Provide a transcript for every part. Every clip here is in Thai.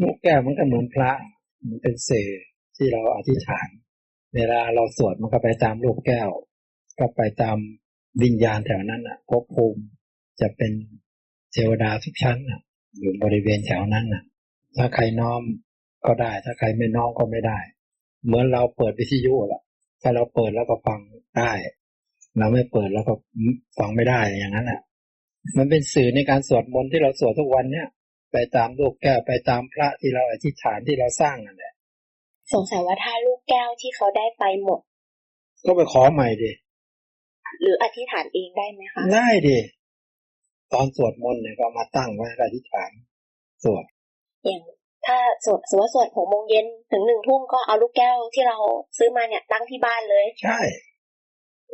ลูกแก้วมันก็เหมือนพระมันเป็นสื่อที่เราอธิษฐาน เวลาเราสวดมันก็ไปตามลูกแก้ว ก็ไปตามวิญญาณแถวนั้นอะภพภูมิจะเป็นเทวดาทุกชั้นอะ อยู่บริเวณแถวนั้นอะ ถ้าใครน้อมก็ได้ ถ้าใครไม่น้อมก็ไม่ได้ เหมือนเราเปิดวิทยุแหละถ้าเราเปิดแล้วก็ฟังได้ เราไม่เปิดแล้วก็ฟังไม่ได้อย่างนั้นอะ มันเป็นสื่อในการสวดมนต์ที่เราสวดทุกวันเนี่ย ไปตามลูกแก้วไปตามพระที่เราอธิษฐานที่เราสร้างนั่นแหละสงสัยว่าถ้าลูกแก้วที่เขาได้ไปหมด ก็ไปขอใหม่ดิหรืออธิษฐานเองได้ไหมคะได้ดิตอนสวดมนต์เนี่ยก็เอามาตั้งไว้อธิษฐานสวดอย่างถ้าสวดสมมติว่าสวดหกโมงเย็นถึงหนึ่งทุ่มก็เอาลูกแก้วที่เราซื้อมาเนี่ยตั้งที่บ้านเลย ใช่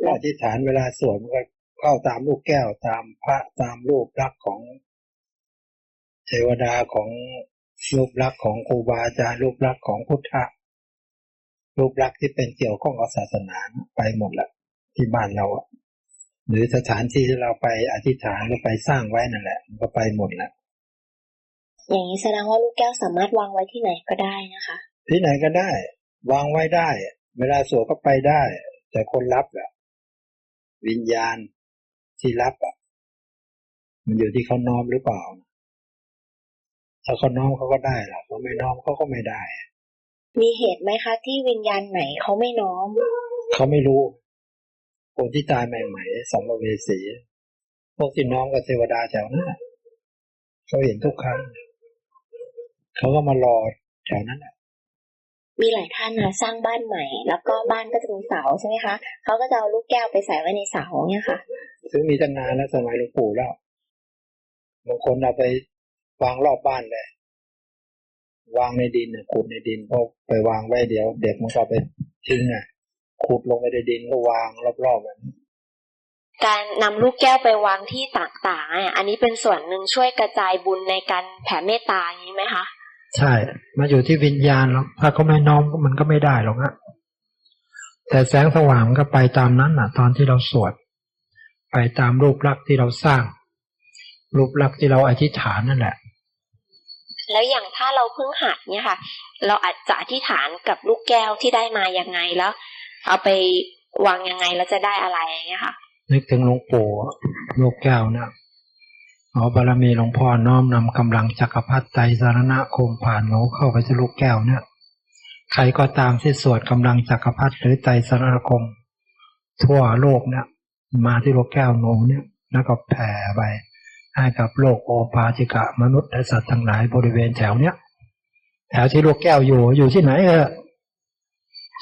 ก็อธิษฐานเวลาสวดมันก็เข้าตามลูกแก้วตามพระตามรูปลักษณ์ของ เทวดาของรูปลักษณ์ของครูบาอาจารย์รูปลักษณ์ของพุทธะรูปลักษณ์ที่เป็นเกี่ยวข้องกับศาสนาไปหมดละที่บ้านเราอะหรือสถานที่ที่เราไปอธิษฐานหรือไปสร้างไว้นั่นแหละมันก็ไปหมดละอย่างนี้แสดงว่าลูกแก้วสามารถวางไว้ที่ไหนก็ได้นะคะ ที่ไหนก็ได้ วางไว้ได้ เวลาสวดก็ไปได้ แต่คนรับอะวิญญาณที่รับอะมันอยู่ที่เขาน้อมหรือเปล่า ถ้าเขาน้อมเขาก็ได้ล่ะเขาไม่น้อมเขาก็ไม่ได้ มีเหตุไหมคะ ที่วิญญาณไหนเขาไม่น้อม เขาไม่รู้ คนที่ตายใหม่ๆสัมภเวสีพวกที่น้อมกับเทวดาแถวนั้นน่ะเขาเห็นทุกครั้งเขาก็มารอแถวนั้นน่ะมีหลายท่านนะสร้างบ้านใหม่ แล้วก็บ้านก็จะมีเสาใช่ไหมคะเขาก็จะเอาลูกแก้วไปใส่ไว้ในเสาเนี่ยค่ะ ซึ่งมีตั้งนานแล้วสมัยหลวงปู่แล้วบางคนเอาไป วางรอบบ้านเลย วางในดินน่ะขุดในดินเพราะไปวางไว้เดี๋ยว เด็กมันก็เอาไปทิ้งอะขุดลงไปในดินก็วางรอบๆมันการนำลูกแก้วไปวางที่ต่างๆอะอันนี้เป็นส่วนหนึ่งช่วยกระจายบุญในการแผ่เมตตาอย่างนี้ไหมคะใช่ มาอยู่ที่วิญญาณหรอกถ้าเขาไม่น้อมมันก็ไม่ได้หรอกนะแต่แสงสว่างมันก็ไปตามนั้นน่ะ ตอนที่เราสวด ไปตามรูปลักษณ์ที่เราสร้าง รูปลักษณ์ที่เราอธิษฐานนั่นแหละ แล้วอย่างถ้าเราเพิ่งหัดเนี่ยค่ะ เราอาจจะอธิษฐานกับลูกแก้วที่ได้มายังไงแล้ว เอาไปวางยังไงแล้วจะได้อะไรอย่างเงี้ยค่ะ นึกถึงหลวงปู่ลูกแก้วนะเอาบารมีหลวงพ่อน้อมนำกำลังจักรพรรดิไตรสารณะคมผ่านโหนเข้าไปที่ลูกแก้วเนี่ยใครก็ตามที่สวดกำลังจักรพรรดิหรือไตรสารณคม ทั่วโลกเนี่ยมาที่ลูกแก้วโหนเนี่ยแล้วก็แผ่ไป ให้กับโลกโอปาจิกะมนุษย์และสัตว์ทั้งหลายบริเวณแถวเนี้ยแถวที่ลูกแก้วอยู่อยู่ที่ไหนเออ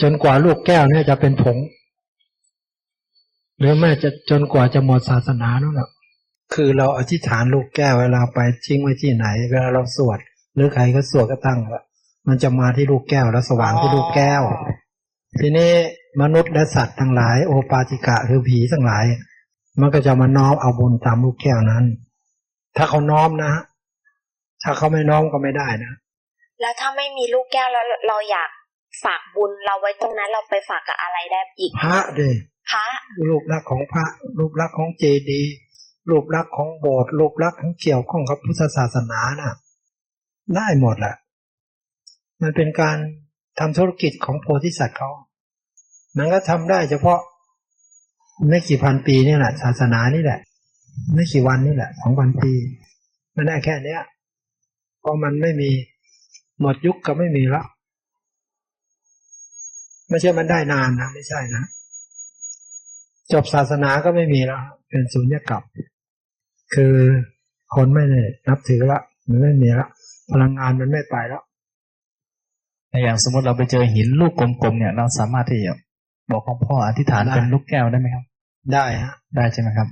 จนกว่าลูกแก้วเนี่ยจะเป็นผง หรือแม้จะจนกว่าจะหมดศาสนานั่นแหละคือเราอธิษฐานลูกแก้วเวลาไปทิ้งไว้ที่ไหน เวลาเราสวด หรือใครก็สวดก็ตั้งละมันจะมาที่ลูกแก้วแล้วสว่างที่ลูกแก้ว ทีนี้มนุษย์และสัตว์ทั้งหลาย โอปาติกะคือผีทั้งหลาย มันก็จะมาน้อมเอาบุญตามลูกแก้วนั้น ถ้าเขาน้อมนะ ถ้าเขาไม่น้อมก็ไม่ได้นะ แล้วถ้าไม่มีลูกแก้วแล้วเราอยากฝากบุญเราไว้ตรงนั้นเราไปฝากกับอะไรได้อีกพระเดพระรูปลักษณ์ของพระ รูปลักษณ์ของเจดีย์รูปลักษณ์ของโบสถ์รูปลักษณ์ของเกี่ยวข้องกับพุทธศาสนาน่ะ ได้หมดแหละมันเป็นการทำธุรกิจของโพธิสัตว์เขามันก็ทำได้เฉพาะไม่กี่พันปีนี่แหละศาสนานี่แหละ ไม่กี่วันนี่แหละสองพันปีมันได้แค่เนี้ยเพราะมันไม่มีหมดยุคก็ไม่มีแล้วไม่ใช่มันได้นานนะไม่ใช่นะจบศาสนาก็ไม่มีแล้ว เป็นสุญญกรรมคือคนไม่ได้นับถือละมันไม่มีละพลังงานมันไม่ไปแล้วแต่อย่างสมมติเราไปเจอหินลูกกลมๆเนี่ย เราสามารถที่จะบอกของพ่ออธิษฐานได้เป็นลูกแก้วได้ไหมครับ ได้ฮะได้ใช่ไหมครับ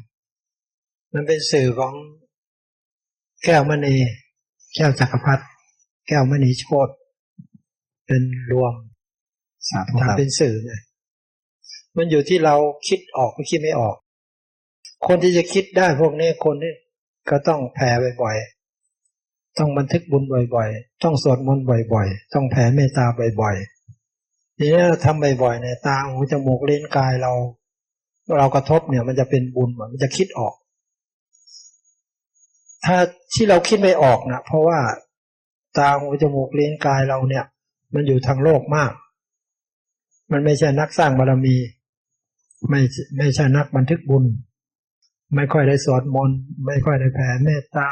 มันเป็นสื่อของแก้วมณีแก้วจักรพรรดิแก้วมณีโชตเป็นรวมสาธุครับทำเป็นสื่อเนี่ยมันอยู่ที่เราคิดออกหรือคิดไม่ออก คนที่จะคิดได้พวกนี้คนที่ก็ต้องแผ่บ่อยๆ ต้องบันทึกบุญบ่อยๆ ต้องสวดมนต์บ่อยๆ ต้องแผ่เมตตาบ่อยๆ ทีนี้เราทำบ่อยๆเนี่ยตาหูจมูกลิ้นกายเรา เรากระทบเนี่ยมันจะเป็นบุญมันจะคิดออก ถ้าที่เราคิดไม่ออกนะเพราะว่าตาหูจมูกลิ้นกายเราเนี่ย มันอยู่ทางโลกมาก มันไม่ใช่นักสร้างบารมี ไม่ไม่ใช่นักบันทึกบุญ ไม่ค่อยได้สวดมนต์ไม่ค่อยได้แผ่เมตตา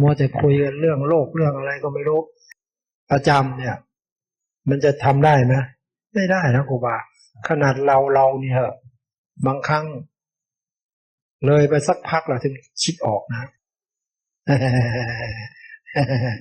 มัวแต่คุยกันเรื่องโลกเรื่องอะไรก็ไม่รู้ประจำเนี่ย มันจะทำได้ไหมไม่ได้นะครูบาขนาดเราเราเนี่ยเหอะบางครั้ง เลยไปสักพักเราถึงคิดออกนะ 嘿嘿嘿嘿嘿嘿嘿